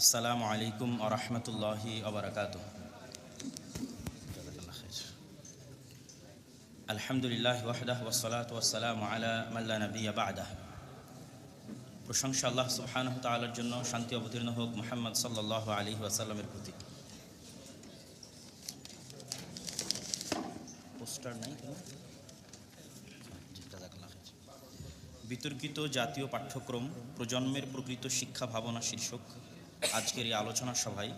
আসসালামু আলাইকুম আরহামতুল্লাহি আবরকাত আলহামদুলিল্লাহ ওয়াহদাহ ওয়াসালাত ওয়াসালাম আলা মাল্লা নবী বাদাহ প্রশংসা আল্লাহ সুবহানাহু ওয়া তাআলার জন্য শান্তি অবতীর্ণ হোক মুহাম্মদ সাল্লাল্লাহু আলাইহি ওয়াসাল্লামের প্রতি। পোস্টার নাই। বিতর্কিত জাতীয় পাঠ্যক্রম প্রজন্মের প্রকৃত শিক্ষা ভাবনা শীর্ষক আজকের এই আলোচনা সভায়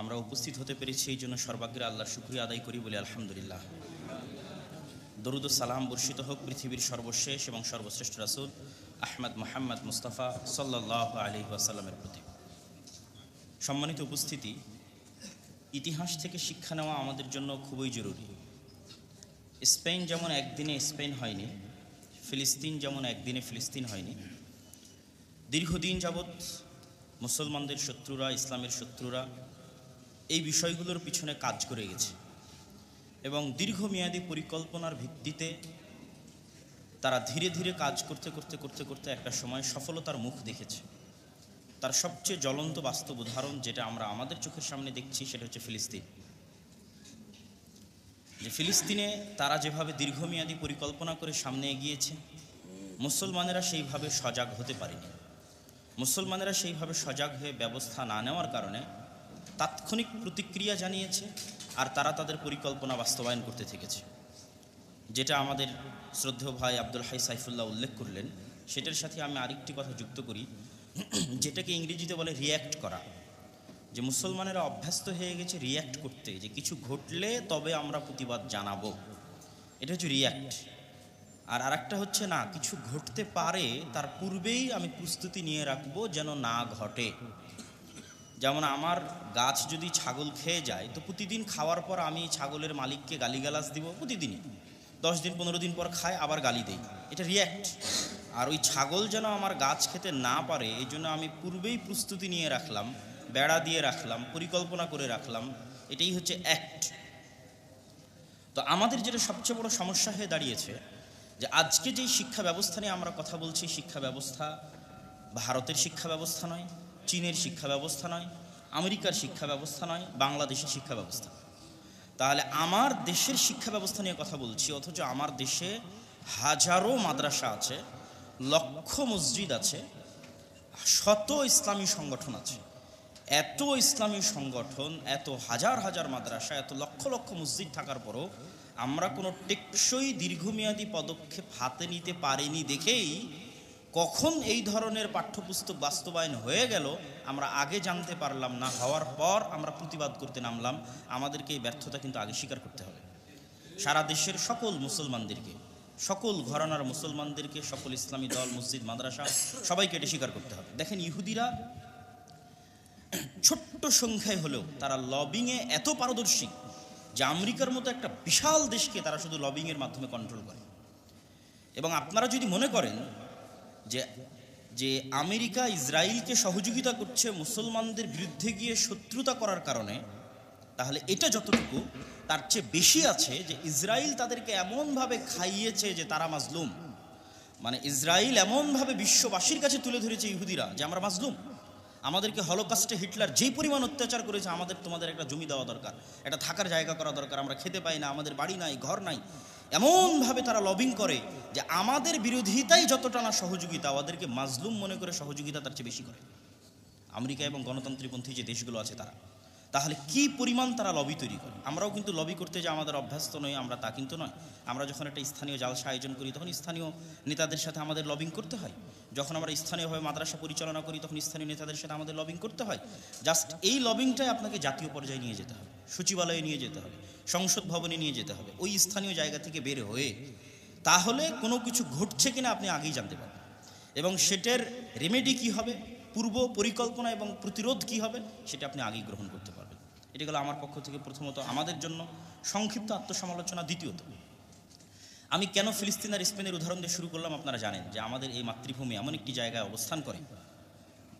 আমরা উপস্থিত হতে পেরেছি এই জন্য সর্বাগ্রে আল্লাহ শুক্রিয়া আদায় করি বলে আলহামদুলিল্লাহ। দরুদ সালাম বর্ষিত হোক পৃথিবীর সর্বশেষ এবং সর্বশ্রেষ্ঠ রাসুল আহমদ মোহাম্মদ মুস্তাফা সাল্লাহ আলী ওয়াসাল্লামের প্রতি। সম্মানিত উপস্থিতি, ইতিহাস থেকে শিক্ষা নেওয়া আমাদের জন্য খুবই জরুরি। স্পেন যেমন একদিনে স্পেন হয়নি, ফিলিস্তিন যেমন একদিনে ফিলিস্তিন হয়নি, দীর্ঘদিন যাবৎ মুসলমানদের শত্রুরা, ইসলামের শত্রুরা এই বিষয়গুলোর পিছনে কাজ করে গেছে। এবং দীর্ঘমেয়াদী পরিকল্পনার ভিত্তিতে তারা ধীরে ধীরে কাজ করতে করতে করতে করতে একটা সময় সফলতার মুখ দেখেছে। তার সবচেয়ে জ্বলন্ত বাস্তব উদাহরণ যেটা আমরা আমাদের চোখের সামনে দেখছি সেটা হচ্ছে ফিলিস্তিন। যে ফিলিস্তিনে তারা যেভাবে দীর্ঘমেয়াদী পরিকল্পনা করে সামনে এগিয়েছে, মুসলমানেরা সেইভাবে সজাগ হতে পারেনি। মুসলমানেরা সেইভাবে সজাগ হয়ে ব্যবস্থা না নেওয়ার কারণে তাৎক্ষণিক প্রতিক্রিয়া জানিয়েছে আর তারা তাদের পরিকল্পনা বাস্তবায়ন করতে থেকেছে। যেটা আমাদের শ্রদ্ধেয় ভাই আব্দুল হাই সাইফুল্লাহ উল্লেখ করলেন, সেটার সাথে আমি আরেকটি কথা যুক্ত করি, যেটাকে ইংরেজিতে বলে রিয়্যাক্ট করা। যে মুসলমানেরা অভ্যস্ত হয়ে গেছে রিয়্যাক্ট করতে, যে কিছু ঘটলে তবে আমরা প্রতিবাদ জানাব। এটা হচ্ছে রিয়্যাক্ট আর আরেকটা হচ্ছে না, কিছু ঘটতে পারে, তার পূর্বেই আমি প্রস্তুতি নিয়ে রাখব যেন না ঘটে। যেমন আমার গাছ যদি ছাগল খেয়ে যায়, তো প্রতিদিন খাওয়ার পর আমি ছাগলের মালিককে গালিগালাজ দিব প্রতিদিনই। দশ দিন, পনেরো দিন পর খায়, আবার গালি দেই। এটা রিয়্যাক্ট আর ওই ছাগল যেন আমার গাছ খেতে না পারে, এই জন্য আমি পূর্বেই প্রস্তুতি নিয়ে রাখলাম, বেড়া দিয়ে রাখলাম, পরিকল্পনা করে রাখলাম। এটাই হচ্ছে অ্যাক্ট তো আমাদের যেটা সবচেয়ে বড় সমস্যা হয়ে দাঁড়িয়েছে যে আজকে যেই শিক্ষা ব্যবস্থা নিয়ে আমরা কথা বলছি, শিক্ষা ব্যবস্থা ভারতের শিক্ষা ব্যবস্থা নয়, চীনের শিক্ষা ব্যবস্থা নয়, আমেরিকার শিক্ষা ব্যবস্থা নয়, বাংলাদেশের শিক্ষা ব্যবস্থা। তাহলে আমার দেশের শিক্ষা ব্যবস্থা নিয়ে কথা বলছি, অথচ আমার দেশে হাজারো মাদ্রাসা আছে, লক্ষ মসজিদ আছে, শত ইসলামী সংগঠন আছে। এত ইসলামী সংগঠন, এত হাজার হাজার মাদ্রাসা, এত লক্ষ লক্ষ মসজিদ থাকার পরও আমরা কোনো টেকসই দীর্ঘমেয়াদী পদক্ষেপ হাতে নিতে পারিনি দেখেই কখন এই ধরনের পাঠ্যপুস্তক বাস্তবায়ন হয়ে গেল, আমরা আগে জানতে পারলাম না। হওয়ার পর আমরা প্রতিবাদ করতে নামলাম। আমাদেরকে এই ব্যর্থতা কিন্তু আগে স্বীকার করতে হবে। সারা দেশের সকল মুসলমানদেরকে, সকল ঘরানার মুসলমানদেরকে, সকল ইসলামী দল, মসজিদ, মাদ্রাসা, সবাইকে এটা স্বীকার করতে হবে। দেখেন ইহুদিরা ছোট্ট সংখ্যায় হলেও তারা লবিংয়ে এত পারদর্শী। যে আমেরিকার মতো একটা বিশাল দেশকে তারা শুধু লবিংয়ের মাধ্যমে কন্ট্রোল করে। এবং আপনারা যদি মনে করেন যে যে আমেরিকা ইসরায়েলকে সহযোগিতা করছে মুসলমানদের বিরুদ্ধে গিয়ে শত্রুতা করার কারণে, তাহলে এটা যতটুকু, তার চেয়ে বেশি আছে যে ইসরায়েল তাদেরকে এমনভাবে খাইয়েছে যে তারা মাজলুম। মানে ইসরায়েল এমনভাবে বিশ্ববাসীর কাছে তুলে ধরেছে ইহুদিরা যে আমরা মাজলুম। আমাদেরকে হলোকাস্টে হিটলার যেই পরিমাণ অত্যাচার করেছে, আমাদের তোমাদের একটা জমি দেওয়া দরকার, একটা থাকার জায়গা করা দরকার, আমরা খেতে পাই না, আমাদের বাড়ি নাই, ঘর নাই। এমনভাবে তারা লবিং করে যে আমাদের বিরোধিতাই যতটা না সহযোগিতা, আমাদেরকে মাজলুম মনে করে সহযোগিতা তার চেয়ে বেশি করে। আমেরিকা এবং গণতান্ত্রিকপন্থী যে দেশগুলো আছে তারা। তাহলে কি পরিমাণ তারা লবি তৈরি করে? আমরাও কিন্তু লবি করতে যে আমাদের অভ্যস্ত নই, আমরা তা কিন্তু নয়। আমরা যখন একটা স্থানীয় জালসা আয়োজন করি, তখন স্থানীয় নেতাদের সাথে আমাদের লবিং করতে হয়। যখন আমরা স্থানীয়ভাবে মাদ্রাসা পরিচালনা করি, তখন স্থানীয় নেতাদের সাথে আমাদের লবিং করতে হয়। জাস্ট এই লবিংটাই আপনাকে জাতীয় পর্যায়ে নিয়ে যেতে হবে। সচিবালয়ে নিয়ে যেতে হবে, সংসদ ভবনে নিয়ে যেতে হবে, ওই স্থানীয় জায়গা থেকে বের হয়ে তাহলে কোনো কিছু ঘটছে কিনা আপনি আগেই জানতে পারবেন। এবং সেটার রেমেডি কি হবে? পূর্ব পরিকল্পনা এবং প্রতিরোধ কি হবে? সেটা আপনি আগেই গ্রহণ করতে পারবেন। এটা গেলো আমার পক্ষ থেকে প্রথমত আমাদের জন্য সংক্ষিপ্ত আত্মসমালোচনা, দ্বিতীয়ত, আমি কেন ফিলিস্তিন আর স্পেনের উদাহরণ দিয়ে শুরু করলাম আপনারা জানেন যে আমাদের এই মাতৃভূমি এমন একটি জায়গায় অবস্থান করে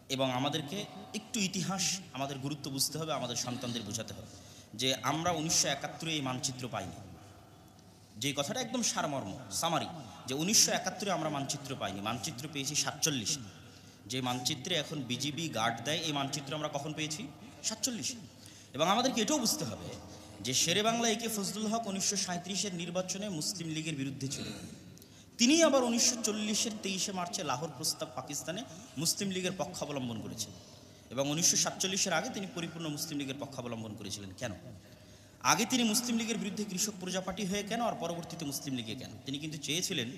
এবং আমাদেরকে একটু ইতিহাস আমাদের গুরুত্ব বুঝতে হবে, আমাদের সন্তানদের বোঝাতে হবে যে আমরা উনিশশো একাত্তরে এই মানচিত্র পাইনি। যে কথাটা একদম সারমর্ম সামারি যে উনিশশো একাত্তরে আমরা মানচিত্র পাইনি। মানচিত্র পেয়েছি সাতচল্লিশে। যে মানচিত্রে এখন বিজিবি গার্ড দেয়, এই মানচিত্র আমরা কখন পেয়েছি? সাতচল্লিশে। এবং আমাদেরকে এটাও বুঝতে হবে যে শেরে বাংলা একে ফজলুল হক উনিশশো সাঁত্রিশের নির্বাচনে মুসলিম লীগের বিরুদ্ধে ছিলেন তিনি আবার উনিশশো চল্লিশের তেইশে মার্চে লাহোর প্রস্তাব পাকিস্তানে মুসলিম লীগের পক্ষাবলম্বন করেছেন এবং উনিশশো সাতচল্লিশের আগে তিনি পরিপূর্ণ মুসলিম লীগের পক্ষাবলম্বন করেছিলেন। কেন? আগে তিনি মুসলিম লীগের বিরুদ্ধে কৃষক প্রজাপার্টি হয়ে কেন আর পরবর্তীতে মুসলিম লীগে কেন? তিনি কিন্তু চেয়েছিলেন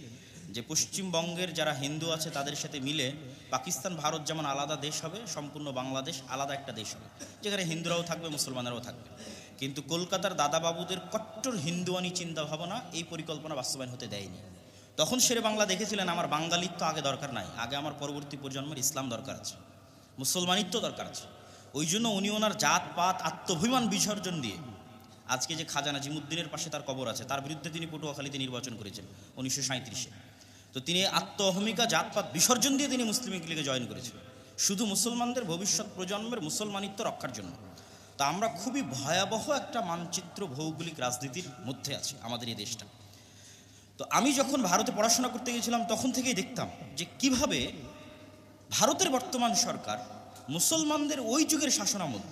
যে পশ্চিমবঙ্গের যারা হিন্দু আছে, তাদের সাথে মিলে পাকিস্তান, ভারত যেমন আলাদা দেশ হবে, সম্পূর্ণ বাংলাদেশ আলাদা একটা দেশ হবে, যেখানে হিন্দুরাও থাকবে, মুসলমানেরাও থাকবে। কিন্তু কলকাতার দাদাবাবুদের কট্টর হিন্দুয়ানি চিন্তা ভাবনা এই পরিকল্পনা বাস্তবায়ন হতে দেয়নি। তখন শেরে বাংলা দেখেছিলেন, আমার বাঙালিত্ব আগে দরকার নাই, আগে আমার পরবর্তী প্রজন্মের ইসলাম দরকার আছে, মুসলমানিত্ব দরকার আছে। ওই জন্য উনি ওনার জাত পাত আত্মভিমান বিসর্জন দিয়ে আজকে যে খাজা নাজিমুদ্দিনের পাশে তার কবর আছে, তার বিরুদ্ধে তিনি পটুয়াখালীতে নির্বাচন করেছেন, উনিশশো সাঁত্রিশে তো তিনি আত্ম অহমিকা জাতপাত বিসর্জন দিয়ে তিনি মুসলিম লীগে জয়েন করেছেন শুধু মুসলমানদের ভবিষ্যৎ প্রজন্মের মুসলমানিত্ব রক্ষার জন্য। তো আমরা খুবই ভয়াবহ একটা মানচিত্র ভৌগোলিক রাজনীতির মধ্যে আছি, আমাদের এই দেশটা। তো আমি যখন ভারতে পড়াশোনা করতে গেছিলাম তখন থেকেই দেখতাম যে কীভাবে ভারতের বর্তমান সরকার মুসলমানদের ওই যুগের শাসনামল,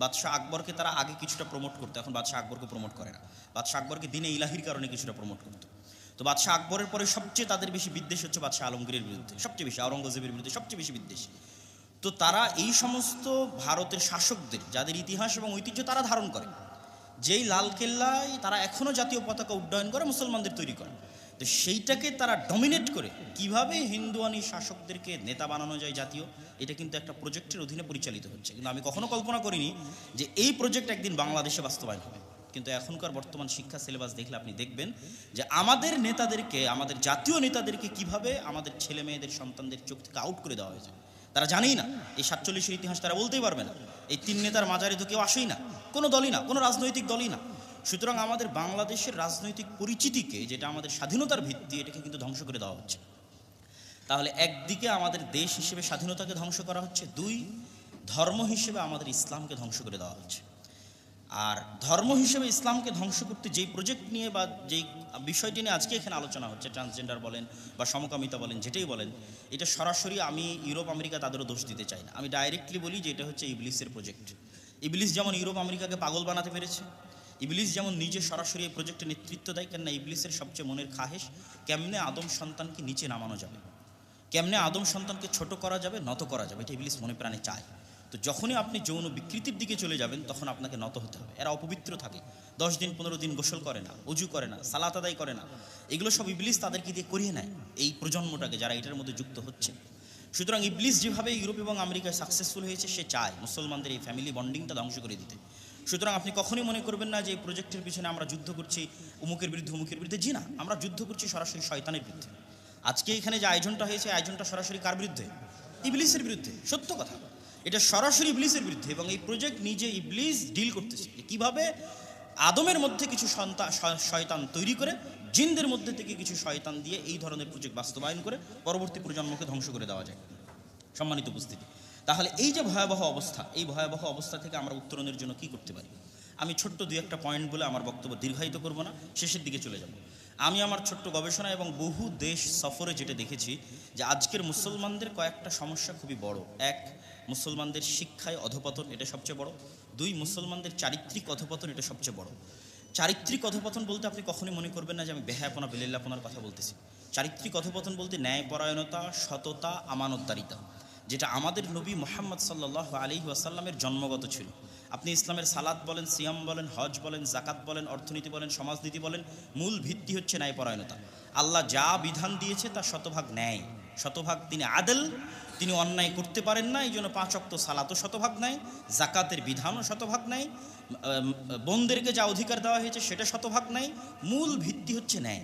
বাদশাহ আকবরকে তারা আগে কিছুটা প্রমোট করতো, এখন বাদশাহ আকবরকে প্রমোট করে না। বাদশাহ আকবরকে দিনে ইলাহির কারণে কিছুটা প্রমোট করতো। তো বাদশাহ আকবরের পরে সবচেয়ে তাদের বেশি বিদ্বেষ হচ্ছে বাদশাহ আলমগীরের বিরুদ্ধে, সবচেয়ে বেশি আওরঙ্গজেবের বিরুদ্ধে সবচেয়ে বেশি বিদ্বেষ। তো তারা এই সমস্ত ভারতের শাসকদের, যাদের ইতিহাস এবং ঐতিহ্য তারা ধারণ করে, যেই লালকেল্লায় তারা এখনও জাতীয় পতাকা উড্ডয়ন করে, মুসলমানদের তৈরি করে। তো সেইটাকে তারা ডমিনেট করে, কীভাবে হিন্দুয়ানি শাসকদেরকে নেতা বানানো যায় জাতীয়, এটা কিন্তু একটা প্রজেক্টের অধীনে পরিচালিত হচ্ছে। কিন্তু আমি কখনো কল্পনা করিনি যে এই প্রজেক্ট একদিন বাংলাদেশে বাস্তবায়ন হবে। কিন্তু এখনকার বর্তমান শিক্ষা সিলেবাস দেখলে আপনি দেখবেন যে আমাদের নেতাদেরকে, আমাদের জাতীয় নেতাদেরকে কীভাবে আমাদের ছেলে মেয়েদের সন্তানদের চোখ থেকে আউট করে দেওয়া হয়েছে। তারা জানেই না, এই সাতচল্লিশের ইতিহাস তারা বলতেই পারবে না। এই তিন নেতার মাজারে তো কেউ আসেই না। কোনো দলই না, কোনো রাজনৈতিক দলই না। সুতরাং আমাদের বাংলাদেশের রাজনৈতিক পরিচিতিকে, যেটা আমাদের স্বাধীনতার ভিত্তি, এটাকে কিন্তু ধ্বংস করে দেওয়া হচ্ছে। তাহলে একদিকে আমাদের দেশ হিসেবে স্বাধীনতাকে ধ্বংস করা হচ্ছে, দুই ধর্ম হিসেবে আমাদের ইসলামকে ধ্বংস করে দেওয়া হচ্ছে। আর ধর্ম হিসেবে ইসলামকে ধ্বংস করতে যেই প্রজেক্ট নিয়ে বা যেই বিষয়টি নিয়ে আজকে এখানে আলোচনা হচ্ছে ট্রান্সজেন্ডার বলেন বা সমকামিতা বলেন, যেটাই বলেন, এটা সরাসরি আমি ইউরোপ, আমেরিকা তাদেরও দোষ দিতে চাই না। আমি ডাইরেক্টলি বলি যে এটা হচ্ছে ইবলিসের প্রজেক্ট ইবলিস যেমন ইউরোপ, আমেরিকাকে পাগল বানাতে পেরেছে, ইবলিস যেমন নিজে সরাসরি এই প্রজেক্টে নেতৃত্ব দেয়, কেননা ইবলিসের সবচেয়ে মনের খাহেশ, কেমনে আদম সন্তানকে নিচে নামানো যাবে? কেমনে আদম সন্তানকে ছোট করা যাবে, নত করা যাবে? এটা ইবলিস মনে প্রাণে চায়। তো যখনই আপনি যৌন বিকৃতির দিকে চলে যাবেন, তখন আপনাকে নত হতে হবে। এরা অপবিত্র থাকে। দশ দিন, পনেরো দিন গোসল করে না অজু করে না, সালাত আদায় করে না। এগুলো সব ইবলিস তাদেরকে দিয়ে করিয়ে নেয় এই প্রজন্মটাকে, যারা এটার মধ্যে যুক্ত হচ্ছে। সুতরাং ইবলিস যেভাবে ইউরোপ এবং আমেরিকায় সাকসেসফুল হয়েছে, সে চায় মুসলমানদের এই ফ্যামিলি বন্ডিংটা ধ্বংস করে দিতে। সুতরাং আপনি কখনোই মনে করবেন না যে এই প্রজেক্টের পিছনে আমরা যুদ্ধ করছি, উমুকের বিরুদ্ধে উমুকের বিরুদ্ধে। জি না, আমরা যুদ্ধ করছি সরাসরি শয়তানের বিরুদ্ধে। আজকে এখানে যে আয়োজনটা হয়েছে, আয়োজনটা সরাসরি কার বিরুদ্ধে? ইবলিসের বিরুদ্ধে। সত্য কথা। এটা সরাসরি ইবলিসের বিরুদ্ধে এবং এই প্রজেক্ট নিজে ইবলিস ডিল করতেছে। যে কীভাবে আদমের মধ্যে কিছু সন্তান শয়তান তৈরি করে, জিনদের মধ্যে থেকে কিছু শয়তান দিয়ে এই ধরনের প্রজেক্ট বাস্তবায়ন করে, পরবর্তী প্রজন্মকে ধ্বংস করে দেওয়া যায়। সম্মানিত উপস্থিতি। তাহলে এই যে ভয়াবহ অবস্থা, এই ভয়াবহ অবস্থা থেকে আমরা উত্তরণের জন্য কি করতে পারি? আমি ছোট্ট দুই একটা পয়েন্ট বলে আমার বক্তব্য দীর্ঘায়িত করব না, শেষের দিকে চলে যাব। আমি আমার ছোট্ট গবেষণা এবং বহু দেশ সফরে যেটা দেখেছি যে আজকের মুসলমানদের কয়েকটা সমস্যা খুবই বড়। এক মুসলমানদের শিক্ষায় অধপতন, এটা সবচেয়ে বড়। দুই, মুসলমানদের চারিত্রিক অধপতন, এটা সবচেয়ে বড়। চারিত্রিক অধপতন বলতে আপনি কখনোই মনে করবেন না যে আমি বেহায়াপনা, বেলিল্লাপনার কথা বলতেছি। চারিত্রিক অধপতন বলতে ন্যায়পরায়ণতা সততা, আমানতদারিতা, যেটা আমাদের নবী মোহাম্মদ সাল্লাহ আলী ওয়াসাল্লামের জন্মগত ছিল। আপনি ইসলামের সালাদ বলেন, সিয়াম বলেন, হজ বলেন জাকাত বলেন, অর্থনীতি বলেন, সমাজনীতি বলেন, মূল ভিত্তি হচ্ছে ন্যায়পরায়ণতা আল্লাহ যা বিধান দিয়েছে তা শতভাগ ন্যায়, শতভাগ তিনি আদেল তিনি অন্যায় করতে পারেন না এই জন্য পাঁচ অক্ত সালাতও শতভাগ নাই জাকাতের বিধানও শতভাগ নাই বোনদেরকে যা অধিকার দেওয়া হয়েছে সেটা শতভাগ নাই, মূল ভিত্তি হচ্ছে ন্যায়।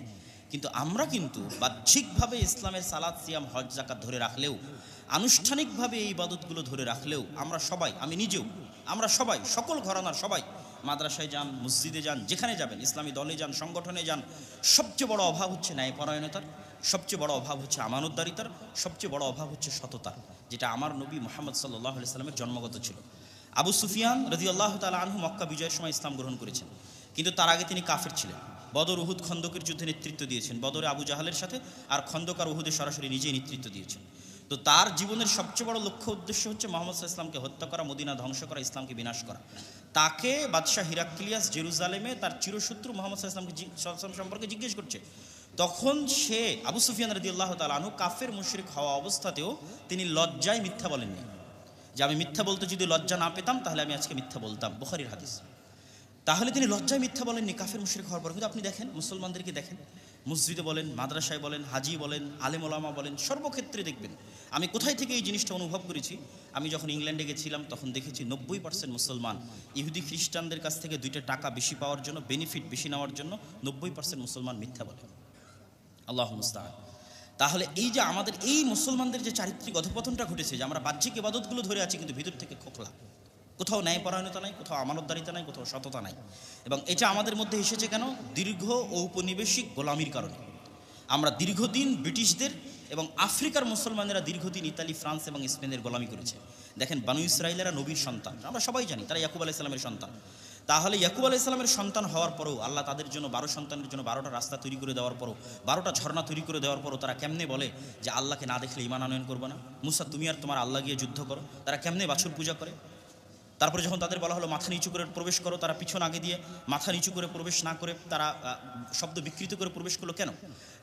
কিন্তু আমরা কিন্তু বাহ্যিকভাবে ইসলামের সালাদ সিয়াম, হজ জাকাত ধরে রাখলেও, আনুষ্ঠানিকভাবে এই ইবাদতগুলো ধরে রাখলেও আমরা সবাই, আমি নিজেও, আমরা সবাই, সকল ঘরানার সবাই, মাদ্রাসায় যান, মসজিদে যান, যেখানে যাবেন, ইসলামী দলে যান, সংগঠনে যান, সবচেয়ে বড় অভাব হচ্ছে ন্যায়পরায়ণতার। সবচেয়ে বড় অভাব হচ্ছে আমানতদারিতার, সবচেয়ে বড় অভাব হচ্ছে সততার, যেটা আমার নবী মোহাম্মদ সাল্লাহ সাল্লামের জন্মগত ছিল। আবু সুফিয়ান রদি আল্লাহ তালা আনহু মক্কা বিজয়ের সময় ইসলাম গ্রহণ করেছেন। কিন্তু তার আগে তিনি কাফের ছিলেন। বদর উহুদ খন্দকের যুদ্ধে নেতৃত্ব দিয়েছেন। বদরে আবু জাহালের সাথে আর খন্দকার উহুদে সরাসরি নিজেই নেতৃত্ব দিয়েছেন। তো তার জীবনের সবচেয়ে বড় লক্ষ্য উদ্দেশ্য হচ্ছে মোহাম্মদ ইসলামকে হত্যা করা, মদিনা ধ্বংস করা, ইসলামকে বিনাশ করা। তাকে বাদশাহ হিরাক্লিয়াস জেরুজালেমে তার চিরশত্রু মোহাম্মদ সাল্লাল্লাহু আলাইহি ইসলাম সম্পর্কে জিজ্ঞেস করছে। তখন সে আবু সুফিয়ান রদি আল্লাহ তালু কাফের, মুশরিক হওয়া অবস্থাতেও তিনি লজ্জায় মিথ্যা বলেননি। যে আমি মিথ্যা বলতে যদি লজ্জা না পেতাম, তাহলে আমি আজকে মিথ্যা বলতাম। বুখারির হাদিস। তাহলে তিনি লজ্জায় মিথ্যা বলেননি। কাফের, মুশরিক হওয়ার পর। কিন্তু আপনি দেখেন, মুসলমানদেরকে দেখেন, মসজিদে বলেন, মাদ্রাসায় বলেন, হাজি বলেন, আলেম ওলামা বলেন, সর্বক্ষেত্রে দেখবেন, আমি কোথায় থেকে এই জিনিসটা অনুভব করেছি? আমি যখন ইংল্যান্ডে গেছিলাম, তখন দেখেছি নব্বই পার্সেন্ট মুসলমান ইহুদি খ্রিস্টানদের কাছ থেকে দুইটা টাকা বেশি পাওয়ার জন্য বেনিফিট বেশি নেওয়ার জন্য নব্বই পার্সেন্ট মুসলমান মিথ্যা বলে। আল্লাহ মুস্তাহান। তাহলে এই যে আমাদের এই মুসলমানদের যে চারিত্রিক অধপতনটা ঘটেছে, যে আমরা বাহ্যিক ইবাদতগুলো ধরে আছি কিন্তু ভিতর থেকে খোখলা। কোথাও ন্যায়পরায়ণতা নাই, কোথাও আমানতদারিতা নাই, কোথাও সততা নাই। এবং এটা আমাদের মধ্যে এসেছে কেন? দীর্ঘ ঔপনিবেশিক গোলামির কারণে। আমরা দীর্ঘদিন ব্রিটিশদের এবং আফ্রিকার মুসলমানেরা দীর্ঘদিন ইতালি, ফ্রান্স এবং স্পেনের গোলামি করেছে। দেখেন বানু ইসরায়েলেরা নবীর সন্তান। আমরা সবাই জানি, তারা ইয়াকুব আলাহ ইসলামের সন্তান। তাহলে ইয়াকুব আলাহ ইসলামের সন্তান হওয়ার পরেও, আল্লাহ তাদের জন্য বারো সন্তানের জন্য বারোটা রাস্তা তৈরি করে দেওয়ার পরও, বারোটা ঝর্ণা তৈরি করে দেওয়ার পরও তারা কেমনে বলে যে আল্লাহকে না দেখলে ইমান আনয়ন করব না? মুসা, তুমি আর তোমার আল্লাহ গিয়ে যুদ্ধ করো। তারা কেমনে বাছুর পূজা করে? তারপরে যখন তাদের বলা হলো মাথা নিচু করে প্রবেশ করো, তারা পিছন আগে দিয়ে মাথা নিচু করে প্রবেশ না করে তারা শব্দ বিকৃত করে প্রবেশ করল কেন?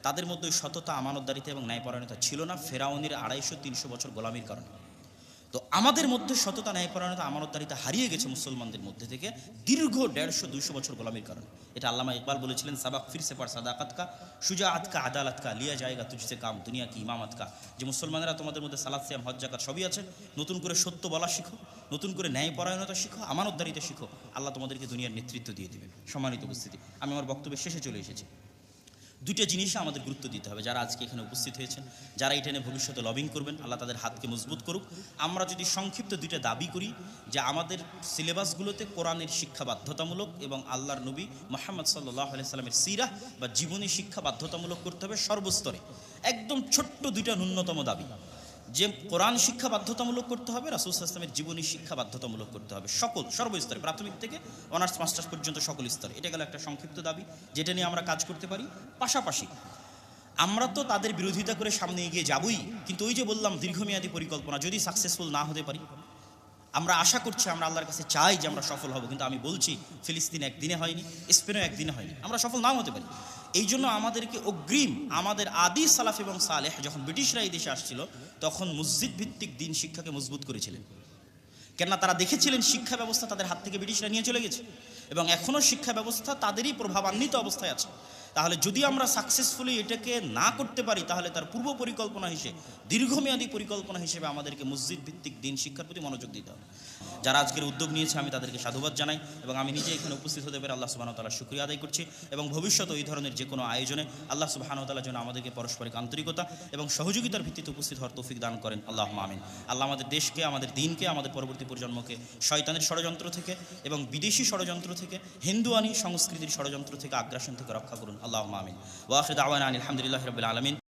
তাদের মধ্যে সততা, আমানতদারিতা এবং ন্যায়পরায়ণতা ছিল না। ফেরাউনির আড়াইশো, তিনশো বছর গোলামির কারণে। তো আমাদের মধ্যে সততা ন্যায়পরায়ণতা আমানতদারিতা হারিয়ে গেছে মুসলমানদের মধ্যে থেকে দীর্ঘ দেড়শো, দুইশো বছর গোলামির কারণে। এটা আল্লামা ইকবাল বলেছিলেন, সাবাক ফিরসে পার সাদাকাত কা সুজা আতকা আদালত কা লিয়া জায়গা তুঝসে কাম দুনিয়া কি ইমামাত কা যে মুসলমানেরা তোমাদের মধ্যে সালাদ সিয়াম, হজ জাকাত সবই আছে, নতুন করে সত্য বলা শিখো, নতুন করে ন্যায়পরায়ণতা শিখো, আমানতদারিতা শিখো, আল্লাহ তোমাদেরকে দুনিয়ার নেতৃত্ব দিয়ে দিবে সম্মানিত উপস্থিতি, আমি আমার বক্তব্যের শেষে চলে এসেছি। দুইটা জিনিসে আমাদের গুরুত্ব দিতে হবে। যারা আজকে এখানে উপস্থিত হয়েছেন, যারা এটা নিয়ে ভবিষ্যতে লবিং করবেন, আল্লাহ তাদের হাতকে মজবুত করুক। আমরা যদি সংক্ষিপ্ত দুইটা দাবি করি যে আমাদের সিলেবাসগুলোতে কোরআনের শিক্ষা বাধ্যতামূলক এবং আল্লাহর নবী মোহাম্মদ সাল্লাহ সাল্লামের সিরা বা জীবনী শিক্ষা বাধ্যতামূলক করতে হবে সর্বস্তরে। একদম ছোট্ট দুইটা ন্যূনতম দাবি। যে কোরআন শিক্ষা বাধ্যতামূলক করতে হবে, রাসুল ইসলামের জীবনী শিক্ষা বাধ্যতামূলক করতে হবে। সকল, সর্বস্তরে, প্রাথমিক থেকে অনার্স, মাস্টার্স পর্যন্ত সকল স্তরে। এটা গেল একটা সংক্ষিপ্ত দাবি, যেটা নিয়ে আমরা কাজ করতে পারি। পাশাপাশি, আমরা তো তাদের বিরোধিতা করে সামনে এগিয়ে যাবই, কিন্তু ওই যে বললাম দীর্ঘমেয়াদী পরিকল্পনা, যদি সাকসেসফুল না হতে পারি আমরা আশা করছি, আমরা আল্লাহর কাছে চাই যে আমরা সফল হব। কিন্তু আমি বলছি, ফিলিস্তিন একদিনে হয়নি স্পেনও একদিনে হয়নি। আমরা সফল নাও হতে পারি। এই জন্য আমাদেরকে অগ্রিম, আমাদের আদি সালাফ এবং সালেহ যখন ব্রিটিশরা এই দেশে আসছিল, তখন মসজিদ ভিত্তিক দিন শিক্ষাকে মজবুত করেছিলেন। কেননা তারা দেখেছিলেন শিক্ষা ব্যবস্থা তাদের হাত থেকে ব্রিটিশরা নিয়ে চলে গেছে। এবং এখনও শিক্ষা ব্যবস্থা তাদেরই প্রভাবান্বিত অবস্থায় আছে। তাহলে যদি আমরা সাকসেসফুলি এটাকে না করতে পারি, তাহলে তার পূর্ব পরিকল্পনা হিসেবে, দীর্ঘমেয়াদী পরিকল্পনা হিসেবে আমাদেরকে মসজিদ ভিত্তিক দিন শিক্ষার প্রতি মনোযোগ দিতে হবে। যারা আজকের উদ্যোগ নিয়েছে, আমি তাদেরকে সাধুবাদ জানাই এবং আমি নিজে এখানে উপস্থিত হতে পেরে আল্লাহ সুবাহ তালা শুক্রিয়া আদায় করছি এবং ভবিষ্যতে এই ধরনের যে কোনো আয়োজনে আল্লাহ সুবাহ তালা যেন আমাদেরকে পারস্পরিক আন্তরিকতা এবং সহযোগিতার ভিত্তিতে উপস্থিত হওয়ার তৌফিক দান করেন। আল্লাহ আমিন। আল্লাহ আমাদের দেশকে, আমাদের দিনকে, আমাদের পরবর্তী প্রজন্মকে শয়তানের ষড়যন্ত্র থেকে এবং বিদেশি ষড়যন্ত্র থেকে, হিন্দুয়ানি সংস্কৃতির ষড়যন্ত্র থেকে আগ্রাসন থেকে রক্ষা করুন। اللهم آمين. وآخر دعوانا عن الحمد لله رب العالمين.